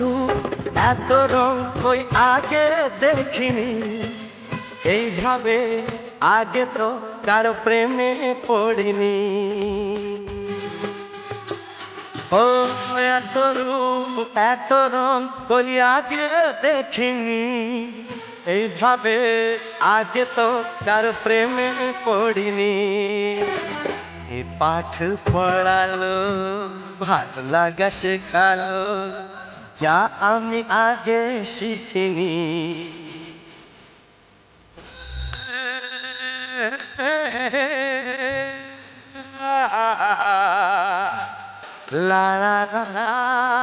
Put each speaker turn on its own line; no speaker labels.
রূপ এত রং কই আগে দেখিনি। এইভাবে আগে তো কারও প্রেমে পড়িনি। ও, এত রূপ, এত রং কই আগে দেখিনি। এইভাবে আগে তো কারও প্রেমে পড়িনি। এ পাঠ পড়ালো, ভালো লাগা শেখালো। যা আমি আগে শিখিনি লা লা লা লা